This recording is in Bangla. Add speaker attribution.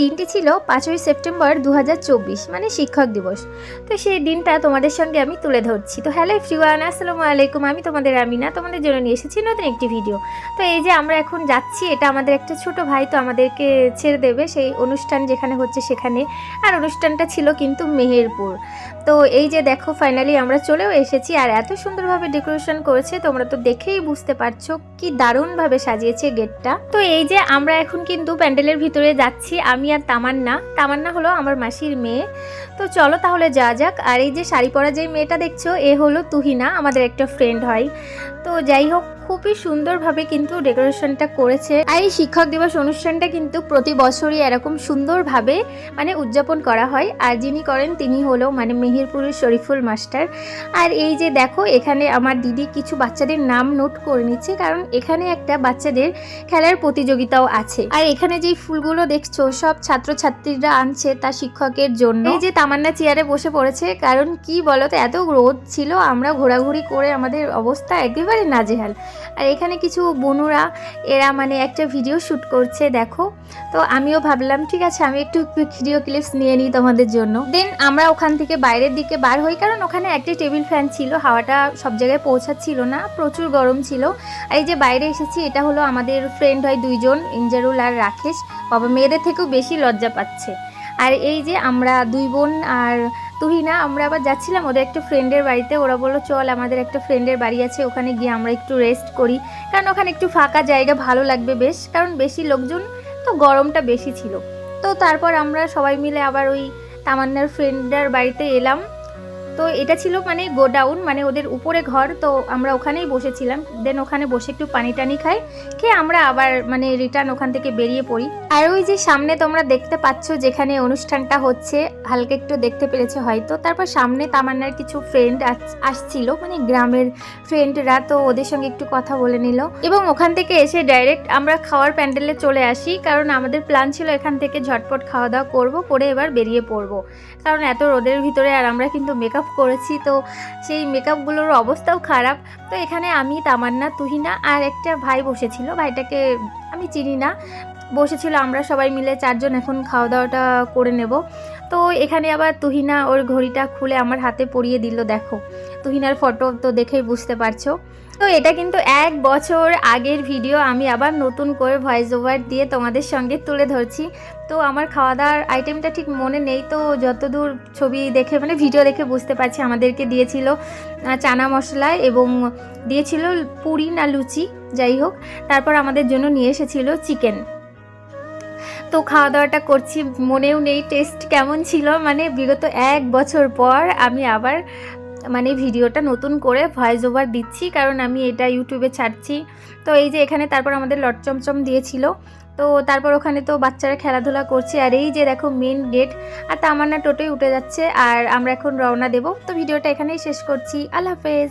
Speaker 1: দিনটি ছিল পাঁচই সেপ্টেম্বর দু হাজার চব্বিশ মানে শিক্ষক দিবস। তো সেই দিনটা তোমাদের সঙ্গে আমি তুলে ধরছি। তো হ্যালো ফ্রিওয়ান আসসালামু আলাইকুম। আমি তোমাদের আমিনা, তোমাদের জন্য নিয়ে এসেছি নতুন একটি ভিডিও। তো এই যে আমরা এখন যাচ্ছি, এটা আমাদের একটা ছোট ভাই তো আমাদেরকে ছেড়ে দেবে সেই অনুষ্ঠান যেখানে হচ্ছে সেখানে। আর অনুষ্ঠানটা ছিল কিন্তু মেহেরপুর। তো এই যে দেখো ফাইনালি আমরা চলেও এসেছি। আর এত সুন্দরভাবে ডেকোরেশন করেছে, তোমরা তো দেখেই বুঝতে পারছ কি দারুণভাবে সাজিয়েছে গেটটা। তো এই যে আমরা এখন কিন্তু প্যান্ডেলের ভিতরে যাচ্ছি। আমি আর তামান্না। তামান্না হলো আমার মাসির মেয়ে। তো চলো তাহলে যা যাক। আর এই যে শাড়ি পরা যে মেয়েটা দেখছ, এ হলো তুহিনা, আমাদের একটা ফ্রেন্ড হয়। তো যাই হোক খুবই সুন্দরভাবে কিন্তু ডেকোরেশনটা করেছে। আর এই শিক্ষক দিবস অনুষ্ঠানটা কিন্তু প্রতি বছরই এরকম সুন্দরভাবে মানে উদযাপন করা হয়। আর যিনি করেন তিনি হলো মানে মেহেরপুরের শরীফুল মাস্টার। আর এই যে দেখো, এখানে আমার দিদি কিছু বাচ্চাদের নাম নোট করে নিচ্ছে, কারণ এখানে একটা বাচ্চাদের খেলার প্রতিযোগিতাও আছে। আর এখানে যেই ফুলগুলো দেখছ, সব ছাত্রছাত্রীরা আনছে তা শিক্ষকের জন্য। এই যে তামান্না চেয়ারে বসে পড়েছে, কারণ কি বলতো, এত রোদ ছিল, আমরা ঘোরাঘুরি করে আমাদের অবস্থা একেবারে নাজেহাল। আর এখানে কিছু বনুরা, এরা মানে একটা ভিডিও শ্যুট করছে, দেখো। তো আমিও ভাবলাম, ঠিক আছে, আমি একটু ভিডিও ক্লিপস নিয়ে নিই তোমাদের জন্য। দেন আমরা ওখান থেকে বাইরের দিকে বার হই, কারণ ওখানে একটি টেবিল ফ্যান ছিল, হাওয়াটা সব জায়গায় পৌঁছাচ্ছিল না, প্রচুর গরম ছিল। আর এই যে বাইরে এসেছি, এটা হলো আমাদের ফ্রেন্ড হয় দুইজন ইঞ্জারুল আর রাকেশ। বাবা মেয়েদের থেকেও বেশি লজ্জা পাচ্ছে। আর এই যে আমরা দুই বোন আর তুহিনা, আমরা আবার যাচ্ছিলাম ওদের একটা ফ্রেন্ডের বাড়িতে। ওরা বলল, চল, আমাদের একটা ফ্রেন্ডের বাড়ি আছে, ওখানে গিয়ে আমরা একটু রেস্ট করি। কারণ ওখানে একটু ফাঁকা জায়গা, ভালো লাগবে বেশ। কারণ বেশি লোকজন, তো গরমটা বেশি ছিল। তো তারপর আমরা সবাই মিলে আবার ওই তামান্নার ফ্রেন্ডার বাড়িতে এলাম। তো এটা ছিল মানে গোডাউন মানে ওদের উপরে ঘর, তো আমরা ওখানেই বসেছিলাম। দেন ওখানে বসে একটু পানি টানি খাই, খেয়ে আমরা আবার মানে রিটার্ন ওখান থেকে বেরিয়ে পড়ি। আর ওই যে সামনে তোমরা দেখতে পাচ্ছ যেখানে অনুষ্ঠানটা হচ্ছে, হালকা একটু দেখতে পেরেছে হয়তো। তারপর সামনে তামান্নার কিছু ফ্রেন্ড আসছিল মানে গ্রামের ফ্রেন্ডরা তো ওদের সঙ্গে একটু কথা বলে নিল। এবং ওখান থেকে এসে ডাইরেক্ট আমরা খাওয়ার প্যান্ডেলে চলে আসি, কারণ আমাদের প্ল্যান ছিল এখান থেকে ঝটপট খাওয়া দাওয়া করব, করে এবার বেরিয়ে পড়ব। কারণ এত রোদের ভিতরে আর আমরা কিন্তু মেকআপ করেছি। তো সেই মেকআপগুলোর অবস্থাও খারাপ। তো এখানে আমি, তামান্না, তুহিনা আর একটা ভাই বসেছিল। ভাইটাকে আমি চিনি না। বসেছিল, আমরা সবাই মিলে চারজন এখন খাওয়া দাওয়াটা করে নেব। তো এখানে আবার তুহিনা ওর ঘড়িটা খুলে আমার হাতে পরিয়ে দিল, দেখো। তুহিনার ফটো তো দেখেই বুঝতে পারছ। তো এটা কিন্তু এক বছর আগের ভিডিও আমি আবার নতুন করে ভয়েস ওভার দিয়ে তোমাদের সঙ্গে তুলে ধরছি। তো আমার খাওয়া দাওয়ার আইটেমটা ঠিক মনে নেই, তো যতদূর ছবি দেখে মানে ভিডিও দেখে বুঝতে পারছি আমাদেরকে দিয়েছিল চানা মশলা এবং দিয়েছিল পুরি না লুচি, যাই হোক, তারপর আমাদের জন্য নিয়ে এসেছিল চিকেন তো খাওয়া দাওয়াটা করছি, মনেও নেই টেস্ট কেমন ছিল মানে বিগত এক বছর পর আমি আবার মানে ভিডিওটা নতুন করে ভয়েস ওভার দিচ্ছি, কারণ আমি এটা ইউটিউবে ছাড়ছি। তো এই যে এখানে তারপর আমাদের লটচমচম দিয়েছিল। তো তারপর ওখানে তো বাচ্চারা খেলাধুলা করছে, আর এই যে দেখো মেন গেট আর তামান্না টোটোই উঠে যাচ্ছে, আর আমরা এখন রওনা দেব। তো ভিডিওটা এখানেই শেষ করছি। আল্লাহ হাফেজ।